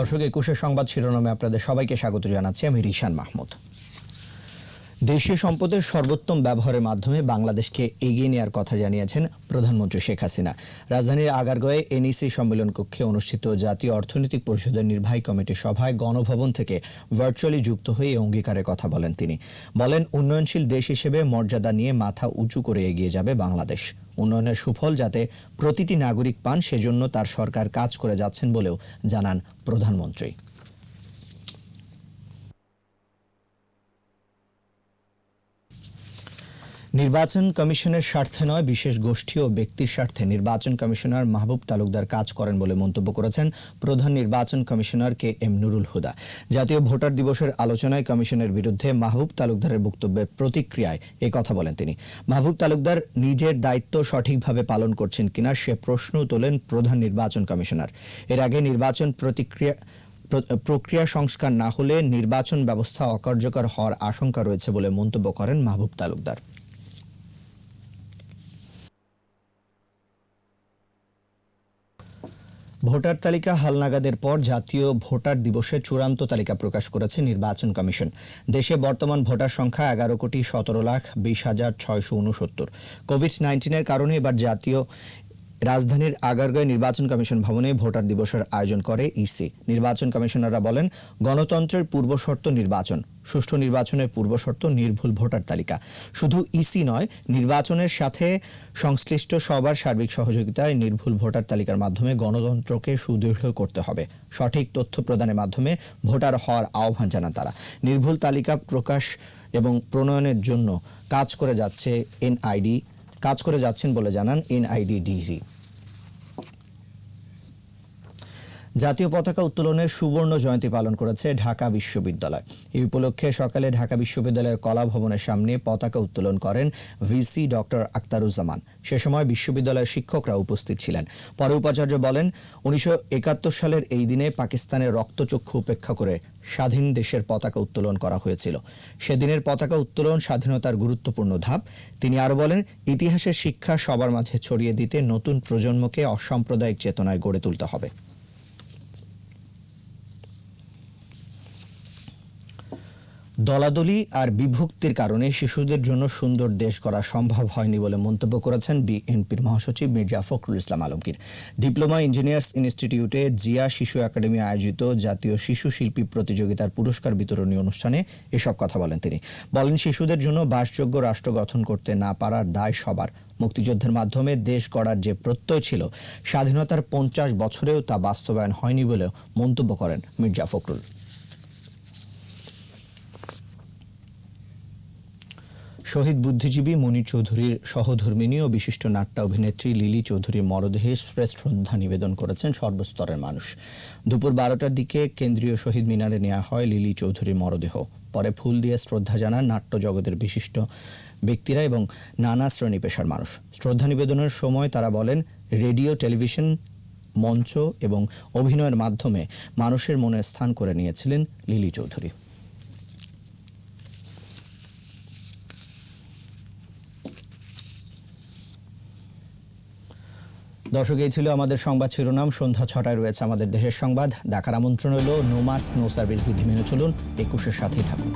দর্শক একুশের সংবাদ শিরোনামে আপনাদের সবাইকে স্বাগত জানাচ্ছি। আমি রিশান মাহমুদ। দেশীয় সম্পদের সর্বোত্তম ব্যবহারের মাধ্যমে বাংলাদেশকে এগিয়ে নেওয়ার কথা জানিয়েছেন প্রধানমন্ত্রী শেখ হাসিনা। রাজধানীর আগারগাঁয়ে এনইসি সম্মেলন কক্ষে অনুষ্ঠিত জাতীয় অর্থনৈতিক পরিষদের নির্বাহী কমিটির সভায় গণভবন থেকে ভার্চুয়ালি যুক্ত হয়ে অঙ্গীকারের কথা বলেন তিনি। বলেন, উন্নয়নশীল দেশ হিসেবে মর্যাদা নিয়ে মাথা উঁচু করে এগিয়ে যাবে বাংলাদেশ। উন্নয়নের সুফল যাতে প্রতিটি নাগরিক পান, সেজন্য তার সরকার কাজ করে যাচ্ছেন বলেও জানান প্রধানমন্ত্রী। নির্বাচন কমিশনের স্বার্থে নয়, বিশেষ গোষ্ঠী ও ব্যক্তির স্বার্থে নির্বাচন কমিশনার মাহবুব তালুকদার কাজ করেন বলে মন্তব্য করেছেন প্রধান নির্বাচন commissioner K M Nurul Huda. জাতীয় ভোটার দিবসের আলোচনায় কমিশনের বিরুদ্ধে মাহবুব তালুকদারের বক্তব্যের প্রতিক্রিয়ায় এ কথা বলেন তিনি। মাহবুব তালুকদার নিজের দায়িত্ব সঠিকভাবে পালন করছেন কিনা সে প্রশ্ন তোলেন প্রধান নির্বাচন কমিশনার। এর আগে নির্বাচন প্রতিক্রিয়া প্রক্রিয়া সংস্কার না হলে নির্বাচন ব্যবস্থা অকার্যকর হওয়ার আশঙ্কা রয়েছে বলে মন্তব্য করেন মাহবুব তালুকদার। ভোটার তালিকা হালনাগাদের পর জাতীয় ভোটার দিবসে চূড়ান্ত তালিকা প্রকাশ করেছে নির্বাচন কমিশন। দেশে বর্তমান ভোটার সংখ্যা এগারো কোটি সতেরো লাখ বিশ হাজার ছয়শো উনসত্তর। কোভিড নাইন্টিনের কারণে এবার জাতীয় রাজধানীর আগারগাঁও নির্বাচন কমিশন ভবনে ভোটার দিবসের আয়োজন করে ইসি। নির্বাচন কমিশনাররা বলেন, গণতন্ত্রের পূর্বশর্ত নির্বাচন, সুষ্ঠু নির্বাচনের পূর্বশর্ত নির্ভুল ভোটার তালিকা। শুধু ইসি নয়, নির্বাচনের সাথে সংশ্লিষ্ট সবার সার্বিক সহযোগিতায় নির্ভুল ভোটার তালিকার মাধ্যমে গণতন্ত্রকে সুদৃঢ় করতে হবে। সঠিক তথ্য প্রদানের মাধ্যমে ভোটার হওয়ার আহ্বান জানান তারা। নির্ভুল তালিকা প্রকাশ এবং প্রণয়নের জন্য কাজ করে যাচ্ছে এনআইডি কাজ করে যাচ্ছেন বলে জানান এনআইডি জাতীয় পতাকা উত্তোলনের সুবর্ণ জয়ন্তী পালন করেছে ঢাকা বিশ্ববিদ্যালয়। এই উপলক্ষে সকালে ঢাকা বিশ্ববিদ্যালয়ের কলা ভবনের সামনে পতাকা উত্তোলন করেন ভিসি ডক্টর আক্তারুজ্জামান সে সময় বিশ্ববিদ্যালয়ের শিক্ষকরা উপস্থিত ছিলেন। পরে উপাচার্য বলেন, উনিশশো একাত্তর সালের এই দিনে পাকিস্তানের রক্তচক্ষু উপেক্ষা করে স্বাধীন দেশের পতাকা উত্তোলন করা হয়েছিল। সেদিনের পতাকা উত্তোলন স্বাধীনতার গুরুত্বপূর্ণ ধাপ। তিনি আরও বলেন, ইতিহাসের শিক্ষা সবার মাঝে ছড়িয়ে দিতে নতুন প্রজন্মকে অসাম্প্রদায়িক চেতনায় গড়ে তুলতে হবে। দলাদলি আর বিভক্তির কারণে শিশুদের জন্য সুন্দর দেশ করা সম্ভব হয়নি বলে মন্তব্য করেছেন বিএনপির মহাসচিব মির্জা ফখরুল ইসলাম আলমগীর। ডিপ্লোমা ইঞ্জিনিয়ার্স ইনস্টিটিউটে জিয়া শিশু একাডেমি আয়োজিত জাতীয় শিশু শিল্পী প্রতিযোগিতার পুরস্কার বিতরণী অনুষ্ঠানে এসব কথা বলেন তিনি। বলেন, শিশুদের জন্য বাসযোগ্য রাষ্ট্র গঠন করতে না পারার দায় সবার। মুক্তিযুদ্ধের মাধ্যমে দেশ গড়ার যে প্রত্যয় ছিল, স্বাধীনতার পঞ্চাশ বছরেও তা বাস্তবায়ন হয়নি বলেও মন্তব্য করেন মির্জা ফখরুল। শহীদ বুদ্ধিজীবী মনির চৌধুরীর সহধর্মিনী ও বিশিষ্ট নাট্য অভিনেত্রী লিলি চৌধুরীর মরদেহে শ্রদ্ধা নিবেদন করেছেন সর্বস্তরের মানুষ। দুপুর বারোটার দিকে কেন্দ্রীয় শহীদ মিনারে নেওয়া হয় লিলি চৌধুরীর মরদেহ। পরে ফুল দিয়ে শ্রদ্ধা জানান নাট্য জগতের বিশিষ্ট ব্যক্তিরা এবং নানা শ্রেণি পেশার মানুষ। শ্রদ্ধা নিবেদনের সময় তারা বলেন, রেডিও, টেলিভিশন, মঞ্চ এবং অভিনয়ের মাধ্যমে মানুষের মনে স্থান করে নিয়েছিলেন লিলি চৌধুরী। দর্শক, এই ছিল আমাদের সংবাদ শিরোনাম। সন্ধ্যা ছটায় রয়েছে আমাদের দেশের সংবাদ। দেখার আমন্ত্রণ হলো নো মাস্ক নো সার্ভিস বিধি মেনে চলুন। একুশের সাথেই থাকুন।